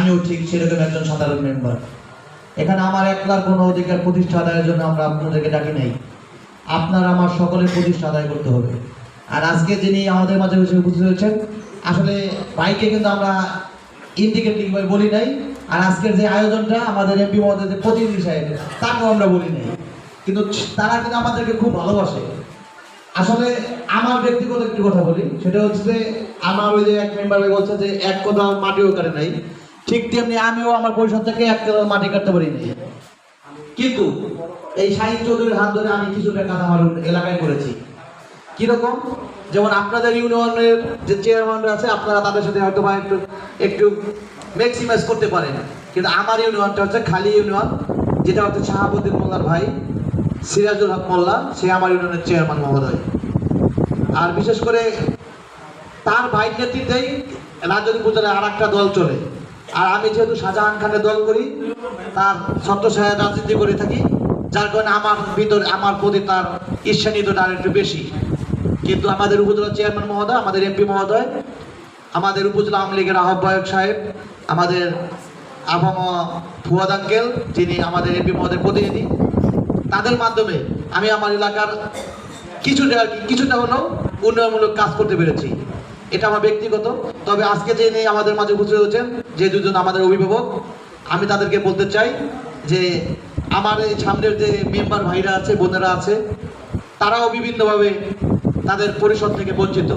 আমিও ঠিক সেরকম একজন সাধারণ মেম্বার এখানে আমার একলার কোনো অধিকার প্রতিষ্ঠা আদায়ের জন্য আমরা আপনাদেরকে ডাকি নাই। আপনার আমার সকলের প্রতিষ্ঠা আদায় করতে হবে। আর আজকে যিনি আমাদের মাঝে বসে উপস্থিত হয়েছেন, আসলে বাইকে কিন্তু আমরা ইন্ডিকেটিং বলি নাই। আর আজকের যে আয়োজনটা আমাদের এমপি মহোদয় প্রতিনিধি সাহেব, তাকেও আমরা বলি নাই। কিন্তু তারা কিন্তু আমাদেরকে খুব ভালোবাসে। আসলে আমার ব্যক্তিগত একটি কথা বলি, সেটা হচ্ছে আমার ওই যে এক মেম্বার বলছে যে, এক কথা মাটিও কাটে নাই। ঠিক তেমনি আমিও আমার পরিষদ থেকে এক কথা মাটি কাটতে পারি নাই কিন্তু এই শাহিদ চৌধুরীর হাত ধরে আমি কিছুটা কাজ আমার এলাকায় করেছি। কীরকম? যেমন আপনাদের ইউনিয়নের যে চেয়ারম্যানরা আছে, আপনারা তাদের সাথে হয়তো বা একটু একটু ম্যাক্সিমাইজ করতে পারেন। কিন্তু আমার ইউনিয়নটা হচ্ছে খালি ইউনিয়ন, যেটা হচ্ছে শাহাবুদ্দিন মোল্লার ভাই, সিরাজুল হক মোল্লা, সে আমার ইউনিয়নের চেয়ারম্যান মহোদয়। আর বিশেষ করে তার ভাইয়ের নেতৃত্বেই রাজনী উপজেলায় আর একটা দল চলে। আর আমি যেহেতু শাহজাহান খানের দল করি, তার ছত্র সাহেব রাজনীতি করে থাকি, যার কারণে আমার ভিতরে, আমার প্রতি তার ঈর্ষানিতটা আর একটু বেশি। কিন্তু আমাদের উপজেলা চেয়ারম্যান মহোদয়, আমাদের এমপি মহোদয়, আমাদের উপজেলা আওয়ামী লীগের আহ্বায়ক সাহেব, আমাদের আবহাওয়া ফুয়াদ আঙ্কেল, যিনি আমাদের এমপি মহোদয়ের প্রতিনিধি, তাদের মাধ্যমে আমি আমার এলাকার কিছুটা আর কি, কিছুটা হলেও উন্নয়নমূলক কাজ করতে পেরেছি। এটা আমার ব্যক্তিগত। তবে আজকে যিনি আমাদের মাঝে উপস্থিত হয়েছেন যে দুজন আমাদের অভিভাবক, আমি তাদেরকে বলতে চাই যে আমার এই সামনের যে মেম্বার ভাইরা আছে, বোনেরা আছে, তারাও বিভিন্নভাবে তাদের পরিষদ থেকে বঞ্চিত।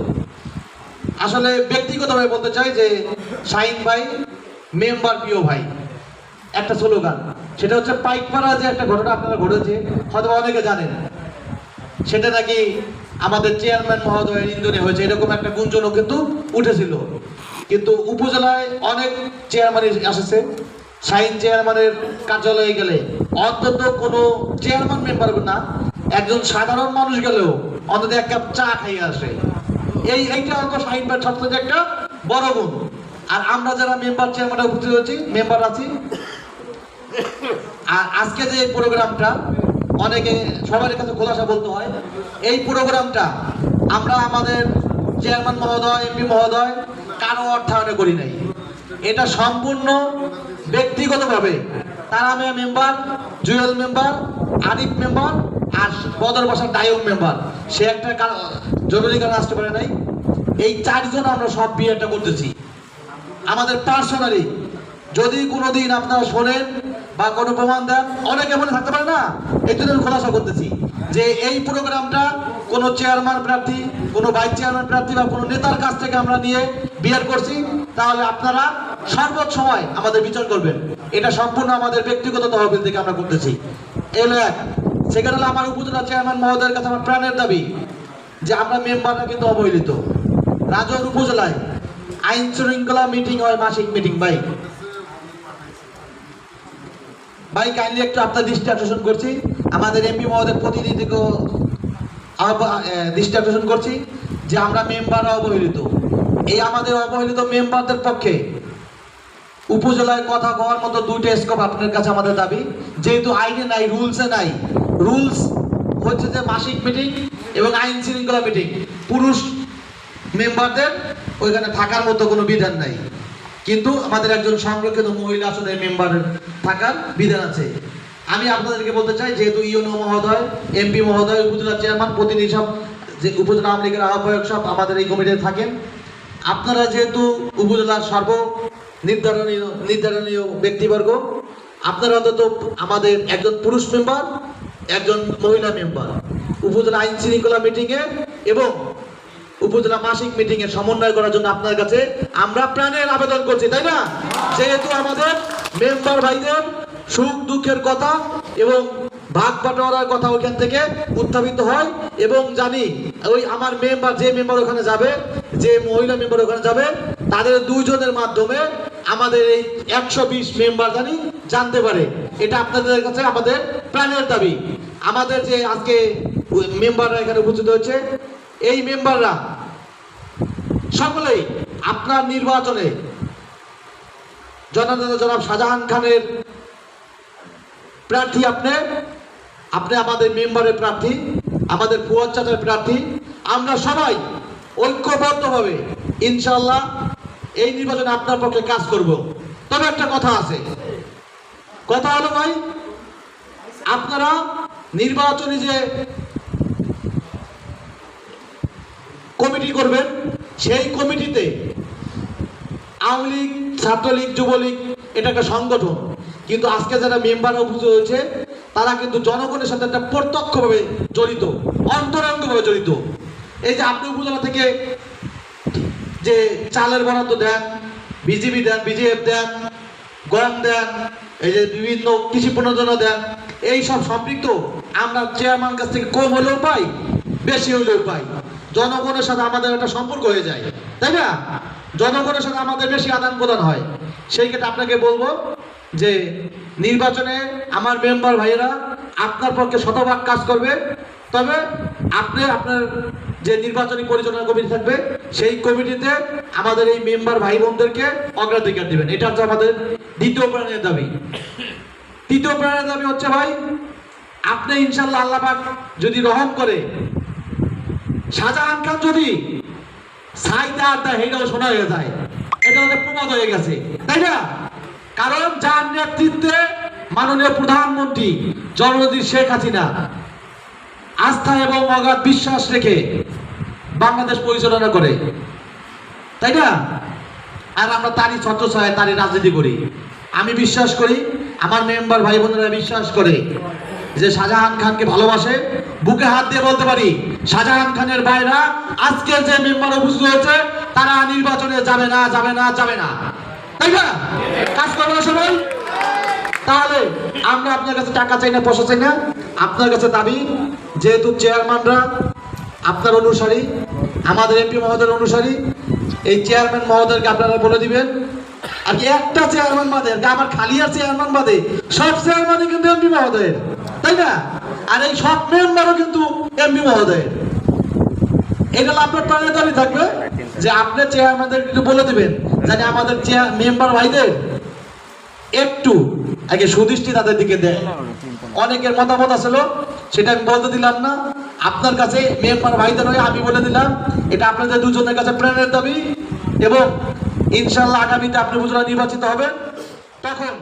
আসলে ব্যক্তিগতভাবে বলতে চাই যে শাহিন ভাই, মেম্বার প্রিয় ভাই, একটা স্লোগান। সেটা হচ্ছে, পাইকপাড়া যে একটা ঘটনা আপনারা ঘটেছে হয়তো অনেকে জানেন। সেটা নাকি আমাদের চেয়ারম্যান মহোদয়ের ইন্ধনে হয়েছে, এরকম একটা গুঞ্জনও কিন্তু উঠেছিল। কিন্তু উপজেলায় অনেক চেয়ারম্যান এসেছে। সাইন চেয়ারম্যানের কার্যালয়ে গেলে অন্তত কোনো চেয়ারম্যান মেম্বার না, একজন সাধারণ মানুষ গেলেও অন্তত এক কাপ চা খাইয়ে আসে। এই, এইটা হয়তো সাইন ভাই সবথেকে একটা বড় গুণ। আর আমরা যারা মেম্বার চেয়ারম্যানে উপস্থিত হয়েছি মেম্বার আছি। আর আজকে যে প্রোগ্রামটা অনেকে সবার কাছে খোলাসা বলতে হয়, এই প্রোগ্রামটা আমরা আমাদের চেয়ারম্যান মহোদয় এমপি মহোদয় কারও অর্থায়নে করি নাই। এটা সম্পূর্ণ ব্যক্তিগতভাবে তারা member, Jewel member, Arif member আর বদর বাসার দায়ক মেম্বার। সে একটা জরুরি কারণ আসতে পারে নাই। এই চারজন আমরা সব বিয়েটা করতেছি। আমাদের পার্সোনালি যদি কোনোদিন আপনারা শোনেন বা কোনো প্রমাণ দেন? অনেকে মনে থাকতে পারে না? এই জন্য খোলাসা করতেছি যে এই প্রোগ্রামটা কোনো চেয়ারম্যান প্রার্থী, কোনো ভাইস চেয়ারম্যান প্রার্থী বা কোনো নেতার কাছ থেকে আমরা নিয়ে বিয়ার করছি, তাহলে আপনারা সর্বোচ্চ সময় আমাদের বিচার করবেন। এটা সম্পূর্ণ আমাদের ব্যক্তিগত তহবিল থেকে আমরা করতেছি। এলো এক। সেখানে হলো আমার উপজেলা চেয়ারম্যান মহোদয়ের কাছে আমার প্রাণের দাবি যে আমরা মেম্বাররা কিন্তু অবহেলিত। রাজৌর উপজেলায় আইন শৃঙ্খলা মিটিং হয়, মাসিক মিটিং, ভাই। ভাই কাইন্ডলি একটু আপনার দৃষ্টি আকর্ষণ করছি। আমাদের এমপি মহোদয় এ, দৃষ্টি আকর্ষণ করছি যে আমরা মেম্বার অবহেলিত। এই আমাদের অবহেলিত মেম্বারদের পক্ষে উপজেলায় কথা কওয়ার মতো দুইটা স্কোপ আপনার কাছে আমাদের দাবি। যেহেতু আইনে নাই রুলসে নাই। রুলস হচ্ছে যে মাসিক মিটিং এবং আইন শৃঙ্খলা মিটিং পুরুষ মেম্বারদের ওইখানে থাকার মতো কোনো বিধান নাই। কিন্তু আমাদের একজন সংরক্ষিত মহিলা আসনের মেম্বারের থাকার বিধান আছে। আমি আপনাদেরকে বলতে চাই, যেহেতু ইউনো মহোদয়, এমপি মহোদয়, উপজেলা চেয়ারম্যান, প্রতিনিধি সব যে উপজেলা আওয়ামী লীগের আহ্বায়ক সব আমাদের এই কমিটিতে থাকেন, আপনারা যেহেতু উপজেলার সর্ব নির্ধারণীয় নির্ধারণীয় ব্যক্তিবর্গ, আপনারা অন্তত আমাদের একজন পুরুষ মেম্বার একজন মহিলা মেম্বার উপজেলা আইন শৃঙ্খলা মিটিংয়ে এবং উপজেলা মাসিক মিটিং এর সমন্বয় করার জন্য আপনার কাছে আমরা প্রাণের আবেদন করছি, তাই না? যেহেতু আমাদের মেম্বার ভাইদের সুখ দুঃখের কথা এবং ভাগ বাটোয়ারার কথা ওইখান থেকে উত্থাপিত হয় এবং জানি ওই আমার মেম্বার যে মেম্বার ওখানে যাবে, যে মহিলা মেম্বার ওখানে যাবে, তাদের দুইজনের মাধ্যমে আমাদের এই একশো বিশ মেম্বার জানি জানতে পারে। এটা আপনাদের কাছে আমাদের প্রাণের দাবি। আমাদের যে আজকে মেম্বাররা এখানে উপস্থিত হয়েছে, এই মেম্বাররা সকলেই আপনার নির্বাচনে জনাব জনাব শাহজাহান খানের প্রার্থী আপনি আপনি আমাদের মেম্বারের প্রার্থী, আমাদের ফুয়াদ চাচার প্রার্থী, আমরা সবাই ঐক্যবদ্ধভাবে ইনশাল্লাহ এই নির্বাচনে আপনার পক্ষে কাজ করব। তবে একটা কথা আছে। কথা হলো ভাই, আপনারা নির্বাচনী যে কমিটি করবেন সেই কমিটিতে আওয়ামী লীগ, ছাত্রলীগ, যুবলীগ, এটা একটা সংগঠন। কিন্তু আজকে যারা মেম্বার অভিযোগ হয়েছে, তারা কিন্তু জনগণের সাথে একটা প্রত্যক্ষভাবে জড়িত, অন্তরঙ্গভাবে জড়িত। এই যে আপনি উপজেলা থেকে যে চালের বরাদ্দ দেন বিজিবি দেন, বিজিএফ দেন গম দেন, এই যে বিভিন্ন কৃষি পণ্যজন দেন, এই সব সম্পৃক্ত আমরা চেয়ারম্যান কাছ থেকে কম হলেও পাই, বেশি হলেও পাই। জনগণের সাথে আমাদের একটা সম্পর্ক হয়ে যায়। তাই না? জনগণের সাথে আমাদের বেশি আদান প্রদান হয়। সেই ক্ষেত্রে আপনাকে বলব যে নির্বাচনে আমার মেম্বার ভাইয়েরা আপনার পক্ষে শতভাগ কাজ করবে। তবে আপনি আপনার যে নির্বাচনী পরিচালনা কমিটি থাকবে, সেই কমিটিতে আমাদের এই মেম্বার ভাই বোনদেরকে অগ্রাধিকার দিবেন। এটা হচ্ছে আমাদের দ্বিতীয় প্রাণের দাবি। তৃতীয় প্রাণের দাবি হচ্ছে ভাই, আপনি ইনশাল্লাহ আল্লাহ যদি রহম করে শাহজাহান খান যদি সাইদা আড্ডা হেটাও শোনা হয়ে যায়। এটা হচ্ছে প্রমাদ হয়ে গেছে। তাই না? কারণ যার নেতৃত্বে মাননীয় প্রধানমন্ত্রী জননেত্রী শেখ হাসিনা আস্থা এবং অগাধ বিশ্বাস রেখে বাংলাদেশ পরিচালনা করে। তাই না? আর আমরা তারই ছত্রছায় তারই রাজনীতি করি। আমি বিশ্বাস করি, আমার মেম্বার ভাই বোনেরা বিশ্বাস করে যে শাহজাহান খানকে ভালোবাসে, বুকে হাত দিয়ে বলতে পারি, শাহজাহান খানের ভাইরা আজকের যে মেম্বার উপস্থিত হয়েছে, তারা নির্বাচনে যাবে না যাবে না যাবে না। তাই না? কাজ করবে না সবাই? তাহলে আমরা আপনার কাছে টাকা চাই না, পয়সা চাই না। আপনার কাছে দাবি, যেহেতু চেয়ারম্যানরা, আপনার অনুসারী, আমাদের এমপি মহোদয়ের অনুসারী, এই চেয়ারম্যান মহোদয়কে আপনারা বলে দিবেন। আর একটা চেয়ারম্যান বাদে আমার খালি আর চেয়ারম্যান বাদে, সব চেয়ারম্যানই কিন্তু এমপি মহোদয়ের। তাই না? আর এই সব মেম্বারও কিন্তু এমপি মহোদয়ের। এটা আপনার প্রাণের দাবি থাকবে যে আপনি চেয়ারম্যানদের কিন্তু বলে দিবেন জানি আমাদের চেয়ার মেম্বার ভাইদের একটু আগে সুদৃষ্টি তাদের দিকে দেয়। অনেকের মতামত আসলো সেটা আমি বলতে দিলাম না। আপনার কাছে মেম্বার ভাইদের হয়ে আমি বলে দিলাম, এটা আপনাদের দুজনের কাছে প্রাণের দাবি এবং ইনশাল্লাহ আগামীতে আপনি বুঝলা নির্বাচিত হবেন। তখন